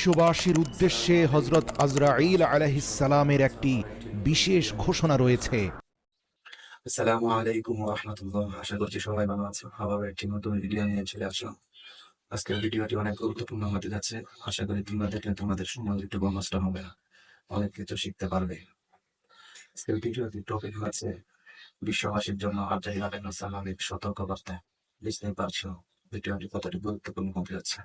বিশ্ববাসীর উদ্দেশ্যে হজরত আজরাইল আলাহিসালামের একটি বিশেষ ঘোষণা রয়েছে। আলাইকুম রহমতুল্লাহ। আশা করছি সবাই ভালো আছো ভিডিও নিয়ে চলে আজকের ভিডিওটি অনেক গুরুত্বপূর্ণ হতে যাচ্ছে। আশা করি তোমরা দেখলে তোমাদের সময় একটু নষ্ট হবে না। অনেক কিছু শিখতে পারবে। আজকের ভিডিওটি টপিক হচ্ছে বিশ্ববাসীর জন্য আজাইল আলাইসালামের সতর্ক বার্তা বুঝতেই পারছ ভিডিওটি কতটি গুরুত্বপূর্ণ হতে যাচ্ছে।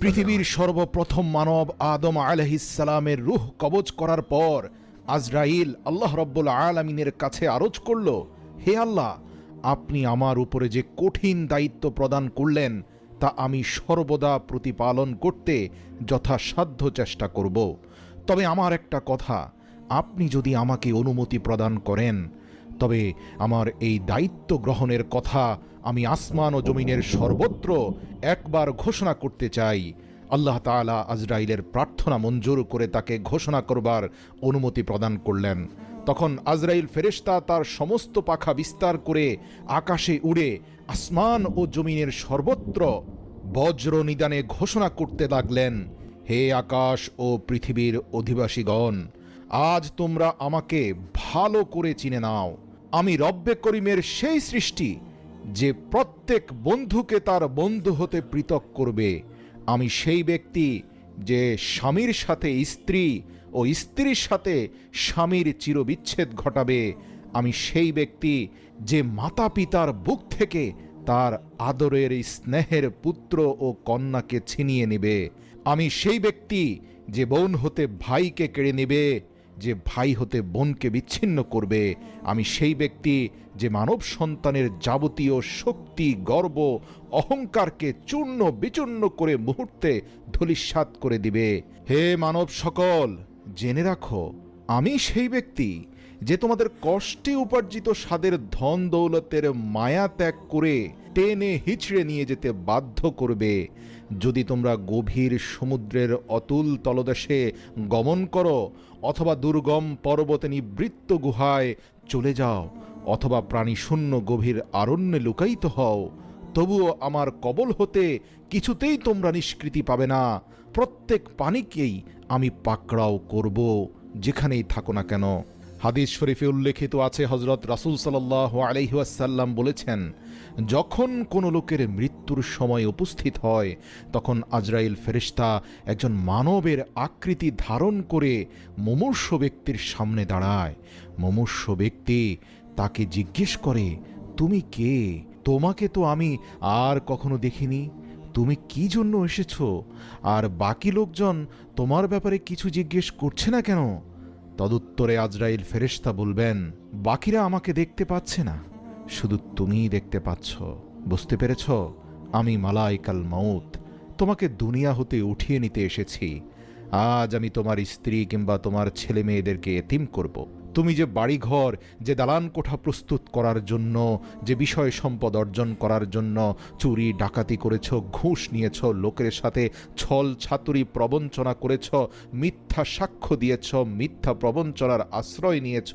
পৃথিবীর সর্বপ্রথম মানব আদম আলহিসালামের রুহ কবজ করার পর আজরাইল আল্লাহ রব্বুল আলমিনের কাছে আরজ করল হে আল্লাহ আপনি আমার উপরে যে কঠিন দায়িত্ব প্রদান করলেন তা আমি সর্বদা প্রতিপালন করতে যথাসাধ্য চেষ্টা করব। তবে আমার একটা কথা আপনি যদি আমাকে অনুমতি প্রদান করেন তবে আমার এই দায়িত্ব গ্রহণের কথা আমি আসমান ও জমিনের সর্বত্র একবার ঘোষণা করতে চাই। আল্লাহ তাআলা আজরাইলের প্রার্থনা মঞ্জুর করে তাকে ঘোষণা করবার অনুমতি প্রদান করলেন। তখন আজরাইল ফেরেশতা তার সমস্ত পাখা বিস্তার করে আকাশে উড়ে আসমান ও জমিনের সর্বত্র বজ্র নিদানে ঘোষণা করতে লাগলেন, হে আকাশ ও পৃথিবীর অধিবাসীগণ, আজ তোমরা আমাকে ভালো করে চিনে নাও। আমি রব্বে করিমের সেই সৃষ্টি, যে প্রত্যেক বন্ধুকে তার বন্ধু হতে পৃথক করবে। আমি সেই ব্যক্তি, যে স্বামীর সাথে স্ত্রী ও স্ত্রীর সাথে স্বামীর চিরবিচ্ছেদ ঘটাবে। আমি সেই ব্যক্তি, যে মাতা পিতার বুক থেকে তার আদরের স্নেহের পুত্র ও কন্যাকে ছিনিয়ে নেবে। আমি সেই ব্যক্তি, যে বোন হতে ভাইকে কেড়ে নেবে। যে ভাই হতে বোনকে বিচ্ছিন্ন করবে, আমি সেই ব্যক্তি যে মানব সন্তানের যাবতীয় শক্তি, গর্ব, অহংকারকে চূর্ণ বিচূর্ণ করে মুহূর্তে ধূলিসাৎ করে দিবে। হে মানব সকল, জেনে রাখো, আমি সেই ব্যক্তি যে তোমাদের কষ্টে উপার্জিত স্বাদের ধন দৌলতের মায়া ত্যাগ করে টেনে হিচড়ে নিয়ে যেতে বাধ্য করবে। যদি তোমরা গভীর সমুদ্রের অতুল তলদেশে গমন করো, অথবা দুর্গম পর্বতে নিবৃত্ত গুহায় চলে যাও, অথবা প্রাণীশূন্য গভীর আরণ্যে লুকায়িত হও, তবুও আমার কবল হতে কিছুতেই তোমরা নিষ্কৃতি পাবে না। প্রত্যেক পানিকেই আমি পাকড়াও করব, যেখানেই থাকো না কেন। হাদিস শরীফে উল্লেখিত আছে হজরত রাসুল সাল্লাহ আলহিহাসাল্লাম বলেছেন, যখন কোনো লোকের মৃত্যুর সময় উপস্থিত হয়, তখন আজরাইল ফেরিস্তা একজন মানবের আকৃতি ধারণ করে মুমূর্ষ ব্যক্তির সামনে দাঁড়ায়। মুমূর্ষ ব্যক্তি তাকে জিজ্ঞেস করে, তুমি কে? তোমাকে তো আমি আর কখনো দেখিনি। তুমি কি জন্য এসেছ? আর বাকি লোকজন তোমার ব্যাপারে কিছু জিজ্ঞেস করছে না কেন? তদুত্তরে আজরাইল ফেরেস্তা বলবেন, বাকিরা আমাকে দেখতে পাচ্ছে না। শুধু তুমিই দেখতে পাচ্ছ। বুঝতে পেরেছ? আমি মালাইকাল মাউত। তোমাকে দুনিয়া হতে উঠিয়ে নিতে এসেছি। আজ আমি তোমার স্ত্রী কিংবা তোমার ছেলে মেয়েদেরকে এতিম করব। তুমি যে বাড়িঘর, যে দালান কোঠা প্রস্তুত করার জন্য, যে বিষয় সম্পদ অর্জন করার জন্য চুরি, ডাকাতি করেছ, ঘুষ নিয়েছ, লোকের সাথে ছল ছাতুরি প্রবঞ্চনা করেছ, মিথ্যা সাক্ষ্য দিয়েছ, মিথ্যা প্রবঞ্চনার আশ্রয় নিয়েছ,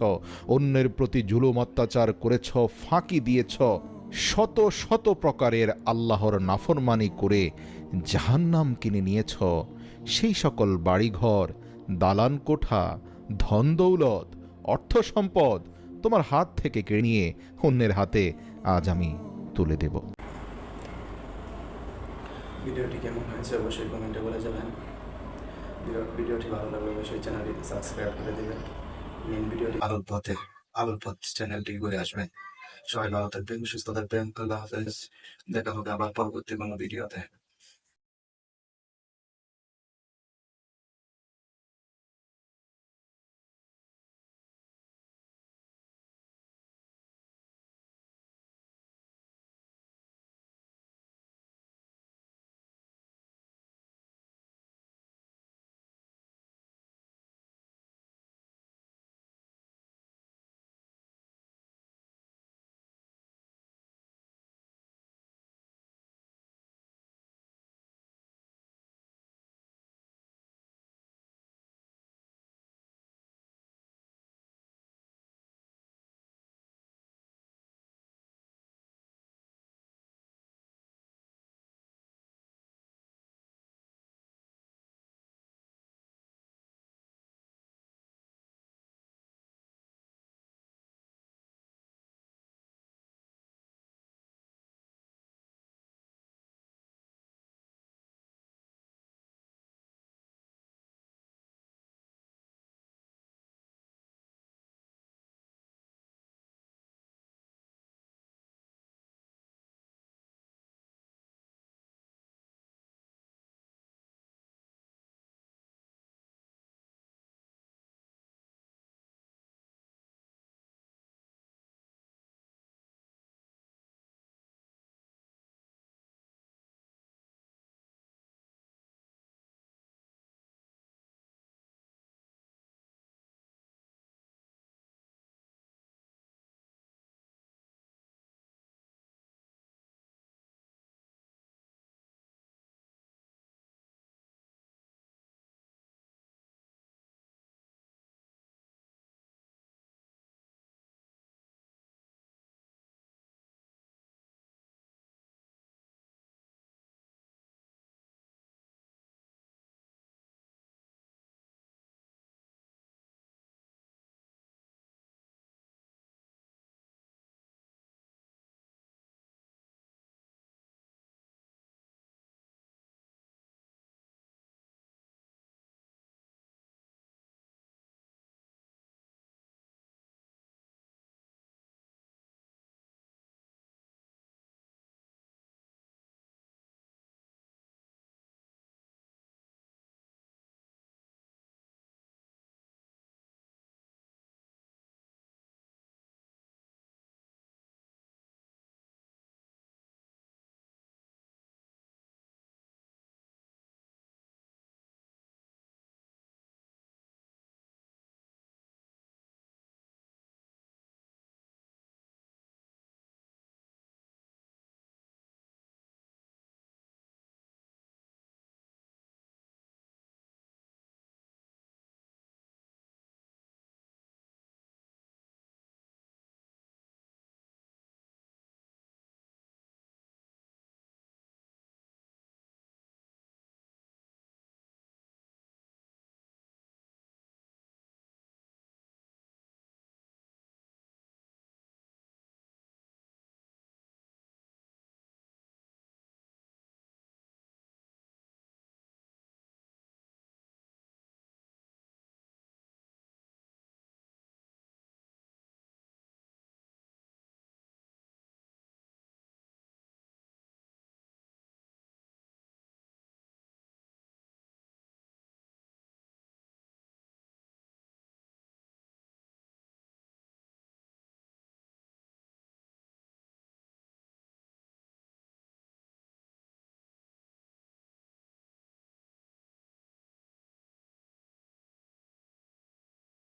অন্যের প্রতি জুলুম অত্যাচার করেছ, ফাঁকি দিয়েছ, শত শত প্রকারের আল্লাহর নাফরমানি করে জাহান্নাম কিনে নিয়েছ। সেই সকল বাড়িঘর, দালান কোঠা, ধন দৌলত অর্থ সম্পদ তোমার হাত থেকে কেড়ে নিয়ে অন্যের হাতে আজ আমি তুলে দেব। ভিডিওটি কেমন হয়েছে অবশ্যই কমেন্টে বলে যাবেন ভিডিওটি ভালো লাগলে অবশ্যই চ্যানেলটি সাবস্ক্রাইব করে দেবেন। মেন ভিডিওটি আলোর পথে আলোর পথ চ্যানেলটি ঘুরে আসবেন সবাই ভালো থাকবেন সুস্থ থাকবেন আল্লাহ হাফেজ। দেখা হবে আবার পরবর্তী কোনো ভিডিওতে।